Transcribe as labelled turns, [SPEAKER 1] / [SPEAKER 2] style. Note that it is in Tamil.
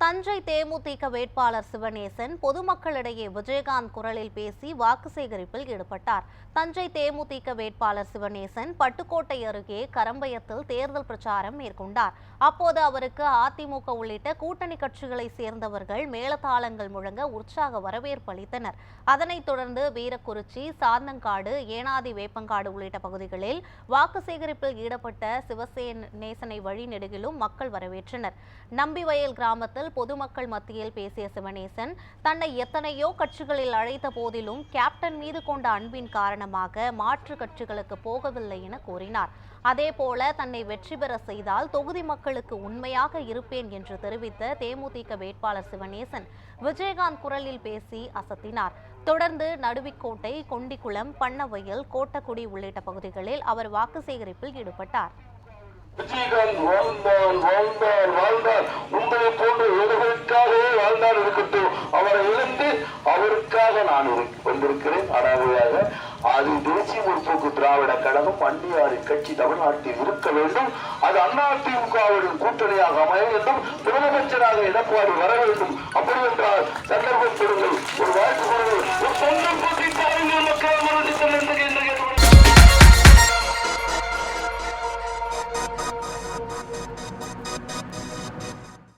[SPEAKER 1] தஞ்சை தேமுதிக வேட்பாளர் சிவனேசன் பொதுமக்களிடையே விஜயகாந்த் குரலில் பேசி வாக்கு சேகரிப்பில் ஈடுபட்டார். தஞ்சை தேமுதிக வேட்பாளர் சிவனேசன் பட்டுக்கோட்டை அருகே கரம்பயத்தில் தேர்தல் பிரச்சாரம் மேற்கொண்டார். அப்போது அவருக்கு அதிமுக உள்ளிட்ட கூட்டணி கட்சிகளை சேர்ந்தவர்கள் மேலதாளங்கள் முழங்க உற்சாக வரவேற்பு அளித்தனர். அதனைத் தொடர்ந்து வீரக்குறிச்சி சாந்தங்காடு ஏனாதி வேப்பங்காடு உள்ளிட்ட பகுதிகளில் வாக்கு சேகரிப்பில் ஈடுபட்ட சிவசேன நேசனை வழிநெடுகிலும் மக்கள் வரவேற்றனர். நம்பிவயல் கிராமத்தில் பொதுமக்கள் மத்தியில் பேசிய சிவனேசன் தன்னை எத்தனையோ கட்சிகளில் அழைத்த போதிலும் கேப்டன் மீது கொண்ட அன்பின் காரணமாக மாற்று கட்சிகளுக்கு போகவில்லை என கூறினார். அதேபோல தன்னை வெற்றி பெற செய்தால் தொகுதி மக்களுக்கு உண்மையாக இருப்பேன் என்று தெரிவித்த தேமுதிக வேட்பாளர் சிவனேசன் விஜயகாந்த் குரலில் பேசி அசத்தினார். தொடர்ந்து நடுவிக்கோட்டை கொண்டிக்குளம் பண்ணவயல் கோட்டக்குடி உள்ளிட்ட பகுதிகளில் அவர் வாக்கு சேகரிப்பில் ஈடுபட்டார்.
[SPEAKER 2] ஏழைகளுக்காகவே இருக்கட்டும் அவரை எழுந்து அவருக்காக நான் வந்திருக்கிறேன். அனாதையாக அது தேசிய முற்போக்கு திராவிட கழகம் அந்நியாரின் கட்சி தமிழ்நாட்டில் இருக்க வேண்டும். அது அதிமுகவுடன் கூட்டணியாக அமைய வேண்டும். முதலமைச்சராக எடப்பாடி வர வேண்டும். அப்படி என்றால் சந்தர்ப்பம் கொடுங்கள். ஒரு